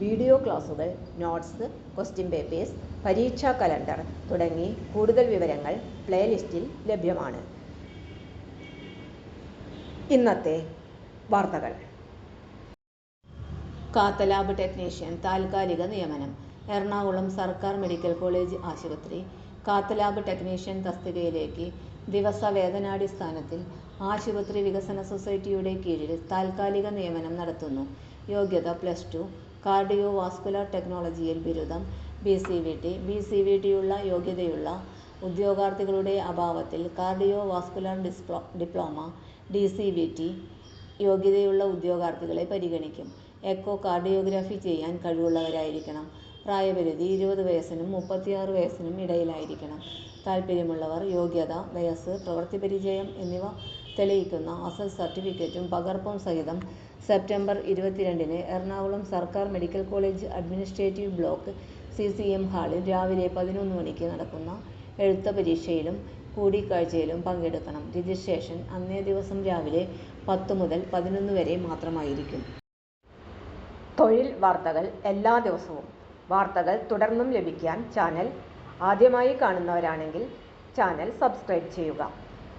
Video ക്ലാസുകൾ notes question papers പരീക്ഷാ calendar തുടങ്ങി കൂടുതൽ വിവരങ്ങൾ പ്ലേലിസ്റ്റിൽ ലഭ്യമാണ്. ഇന്നത്തെ വാർത്തകൾ. കാത്തലാബ് ടെക്നീഷ്യൻ താൽക്കാലിക നിയമനം. എറണാകുളം സർക്കാർ മെഡിക്കൽ കോളേജ് ആശുപത്രി. കാത്തലാബ് ടെക്നീഷ്യൻ തസ്തികയിലേക്ക് ദിവസ വേതനാടിസ്ഥാനത്തിൽ ആശുപത്രി വികസന സൊസൈറ്റിയുടെ കീഴിൽ താൽക്കാലിക നിയമനം നടത്തുന്നു. യോഗ്യത പ്ലസ് ടു കാർഡിയോ വാസ്കുലർ ടെക്നോളജിയിൽ ബിരുദം B C V T. B C V ടിയുള്ള യോഗ്യതയുള്ള ഉദ്യോഗാർത്ഥികളുടെ അഭാവത്തിൽ cardio vascular diploma D C V T യോഗ്യതയുള്ള ഉദ്യോഗാർത്ഥികളെ പരിഗണിക്കും. എക്കോ കാർഡിയോഗ്രാഫി ചെയ്യാൻ കഴിവുള്ളവരായിരിക്കണം. പ്രായപരിധി ഇരുപത് വയസ്സിനും മുപ്പത്തിയാറ് വയസ്സിനും ഇടയിലായിരിക്കണം. താൽപ്പര്യമുള്ളവർ യോഗ്യത വയസ്സ് പ്രവൃത്തി പരിചയം എന്നിവ തെളിയിക്കുന്ന അസൽ സർട്ടിഫിക്കറ്റും പകർപ്പും സഹിതം സെപ്റ്റംബർ ഇരുപത്തിരണ്ടിന് എറണാകുളം സർക്കാർ medical college administrative block C C M ഹാളിൽ രാവിലെ പതിനൊന്ന് മണിക്ക് നടക്കുന്ന എഴുത്ത പരീക്ഷയിലും കൂടിക്കാഴ്ചയിലും പങ്കെടുക്കണം. രജിസ്ട്രേഷൻ അന്നേ ദിവസം രാവിലെ പത്ത് മുതൽ പതിനൊന്ന് വരെ മാത്രമായിരിക്കും. തൊഴിൽ വാർത്തകൾ എല്ലാ ദിവസവും. വാർത്തകൾ തുടർന്നും ലഭിക്കാൻ ചാനൽ ആദ്യമായി കാണുന്നവരാണെങ്കിൽ ചാനൽ സബ്സ്ക്രൈബ് ചെയ്യുക.